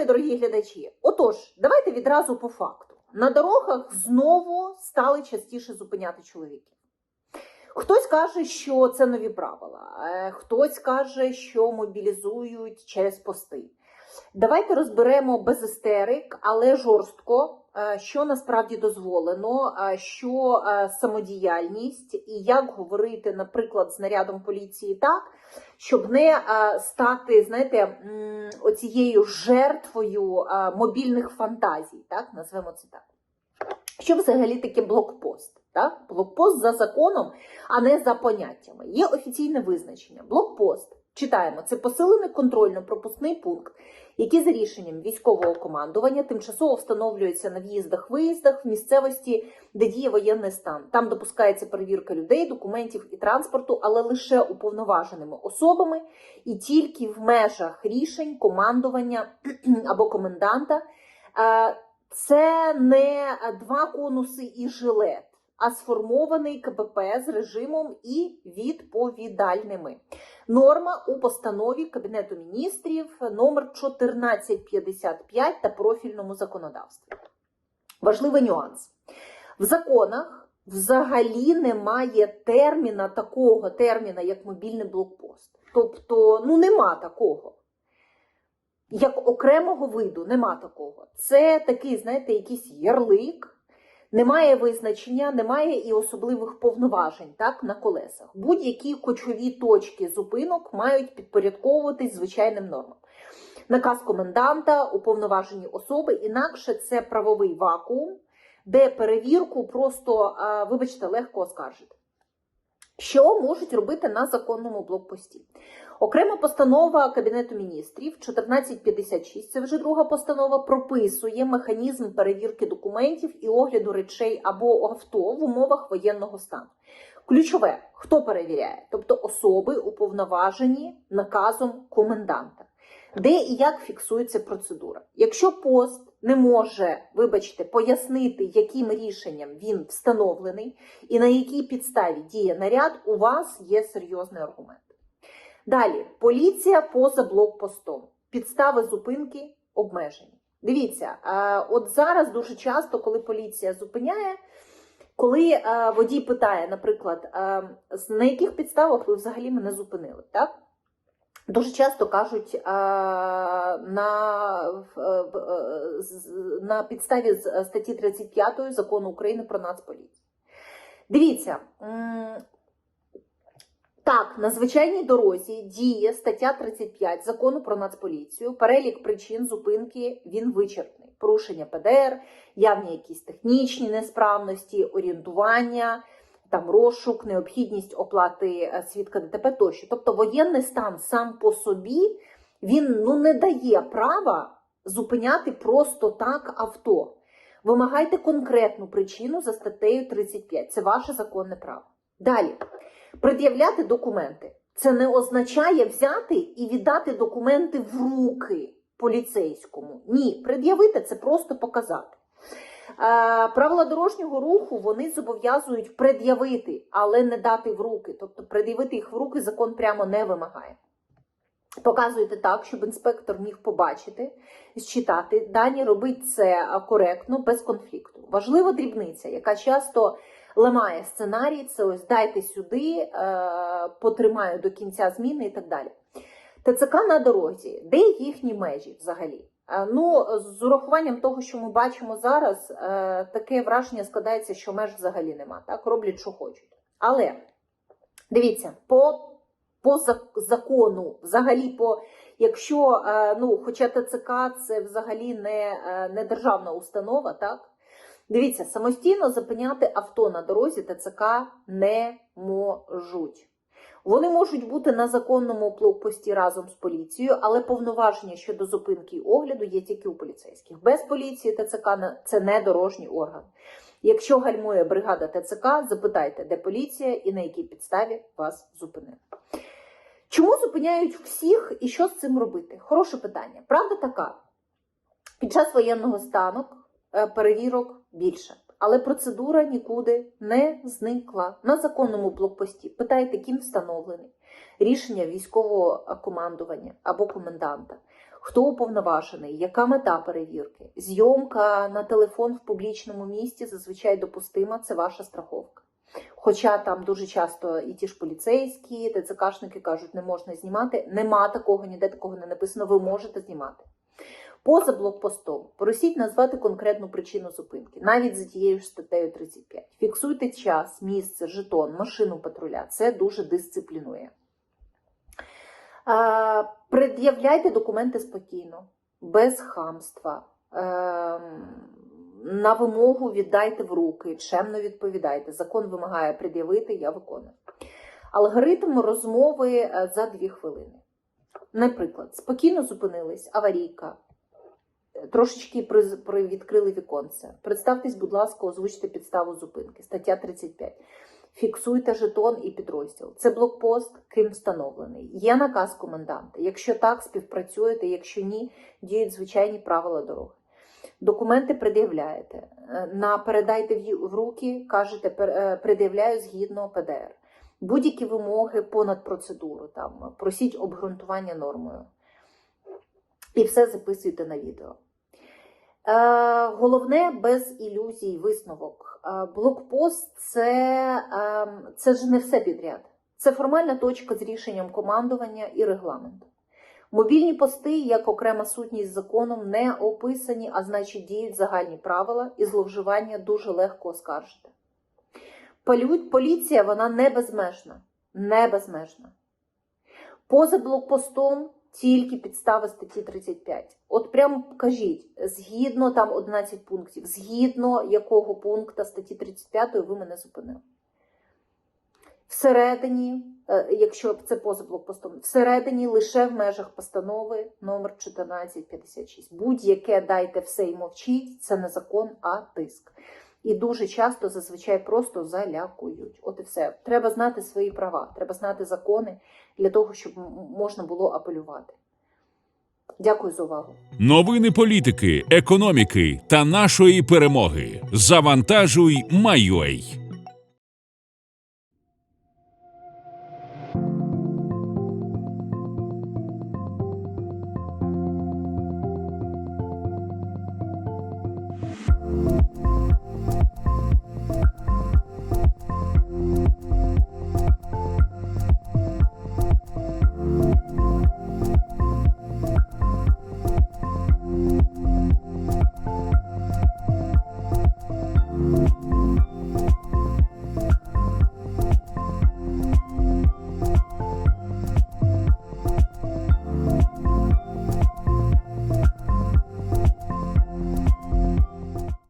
Шановні дорогі глядачі, отож, давайте відразу по факту. На дорогах знову стали частіше зупиняти чоловіків. Хтось каже, що це нові правила, е, хтось каже, що мобілізують через пости. Давайте розберемо без істерик, але жорстко, що насправді дозволено, е, що е, самодіяльність і як говорити, наприклад, з нарядом поліції так, щоб не е, стати, знаєте, оцією жертвою е, мобільних фантазій, так, назвемо це так. Що взагалі таке блокпост? Так? Блокпост за законом, а не за поняттями. Є офіційне визначення. Блокпост. Читаємо, це посилений контрольно-пропускний пункт, який за рішенням військового командування тимчасово встановлюється на в'їздах-виїздах в місцевості, де діє воєнний стан. Там допускається перевірка людей, документів і транспорту, але лише уповноваженими особами і тільки в межах рішень командування або коменданта. Е, Це не два конуси і жилет, а сформований КПП з режимом і відповідальними. Норма у постанові Кабінету міністрів номер 1455 та профільному законодавстві. Важливий нюанс. В законах взагалі немає терміна такого терміна, як мобільний блокпост. Тобто, ну нема такого. Як окремого виду, нема такого. Це такий, знаєте, якийсь ярлик, немає визначення, немає і особливих повноважень так, на колесах. Будь-які кочові точки зупинок мають підпорядковуватись звичайним нормам. Наказ коменданта, уповноважені особи, інакше це правовий вакуум, де перевірку просто, вибачте, легко оскаржити. Що можуть робити на законному блокпості? Окрема постанова Кабінету міністрів 1456, це вже друга постанова, прописує механізм перевірки документів і огляду речей або авто в умовах воєнного стану. Ключове, хто перевіряє? Тобто особи уповноважені наказом коменданта. Де і як фіксується процедура? Якщо пост не може, вибачте, пояснити, яким рішенням він встановлений і на якій підставі діє наряд, у вас є серйозний аргумент. Далі, поліція поза блокпостом. Підстави зупинки обмежені. Дивіться, е, от зараз дуже часто, коли поліція зупиняє, коли е, водій питає, наприклад, е, на яких підставах ви взагалі мене зупинили, так? Дуже часто кажуть на, на підставі статті 35 закону України про Нацполіцію. Дивіться, так, на звичайній дорозі діє стаття 35 закону про Нацполіцію. Перелік причин зупинки він вичерпний. Порушення ПДР, явні якісь технічні несправності, орієнтування, там розшук, необхідність оплати е, свідка ДТП тощо. Тобто воєнний стан сам по собі він ну не дає права зупиняти просто так авто. Вимагайте конкретну причину за статтею 35. Це ваше законне право. Далі, пред'являти документи. Це не означає взяти і віддати документи в руки поліцейському. Ні, пред'явити це просто показати. Е, Правила дорожнього руху вони зобов'язують пред'явити, але не дати в руки. Тобто пред'явити їх в руки закон прямо не вимагає. Показуйте так, щоб інспектор міг побачити, зчитати дані, робить це е, коректно, без конфлікту. Важлива дрібниця, яка часто ламає сценарій, це ось дайте сюди, е, потримаю до кінця зміни і так далі. ТЦК на дорозі, де їхні межі взагалі? Е, Ну, з урахуванням того, що ми бачимо зараз, е, таке враження складається, що меж взагалі нема. Так, роблять, що хочуть. Але дивіться, по, по закону, взагалі, по якщо ну, хоча ТЦК це взагалі не, не державна установа, так? Дивіться, самостійно зупиняти авто на дорозі ТЦК не можуть. Вони можуть бути на законному блокпості разом з поліцією, але повноваження щодо зупинки і огляду є тільки у поліцейських. Без поліції ТЦК це не дорожній орган. Якщо гальмує бригада ТЦК, запитайте, де поліція і на якій підставі вас зупинили. Чому зупиняють всіх і що з цим робити? Хороше питання. Правда така: під час воєнного стану перевірок більше. Але процедура нікуди не зникла. На законному блокпості питайте, ким встановлений рішення військового командування або коменданта. хто уповноважений, яка мета перевірки. Зйомка на телефон в публічному місті зазвичай допустима, це ваша страховка. Хоча там дуже часто і ті ж поліцейські, ТЦКшники кажуть, не можна знімати. Нема такого, ніде такого не написано, ви можете знімати. Поза блокпостом просіть назвати конкретну причину зупинки, навіть за тією ж статтею 35. Фіксуйте час, місце, жетон, машину патруля. Це дуже дисциплінує. Пред'являйте документи спокійно, без хамства. Ем, На вимогу віддайте в руки, чемно відповідайте. Закон вимагає пред'явити, я виконую. Алгоритм розмови е, за дві хвилини. Наприклад, спокійно зупинились, аварійка, трошечки привідкрили віконце. Представтесь, будь ласка, озвучте підставу зупинки. Стаття 35. Фіксуйте жетон і підрозділ. Це блокпост, ким встановлений. Є наказ коменданта. Якщо так, співпрацюєте, якщо ні, діють звичайні правила дороги. Документи пред'являєте. Е, На передайте в руки, кажете, е, пред'являю згідно ПДР. Будь-які вимоги понад процедуру, там просіть обґрунтування нормою. І все записуйте на відео. Е, головне без ілюзій висновок. Е, блокпост це, е, це ж не все підряд. Це формальна точка з рішенням командування і регламенту. Мобільні пости, як окрема сутність законом, не описані, а значить діють загальні правила, і зловживання дуже легко оскаржити. Поліція вона не безмежна. Не безмежна. Поза блокпостом тільки підстави статті 35. От прям кажіть, згідно там 11 пунктів, згідно якого пункта статті 35 ви мене зупинили. Всередині, е, якщо це поза блокпостом, всередині лише в межах постанови номер 1456. Будь-яке дайте все і мовчіть, це не закон, а тиск. І дуже часто зазвичай просто залякують. От і все. Треба знати свої права, треба знати закони для того, щоб можна було апелювати. Дякую за увагу. Новини політики, економіки та нашої перемоги. Завантажуй, майой.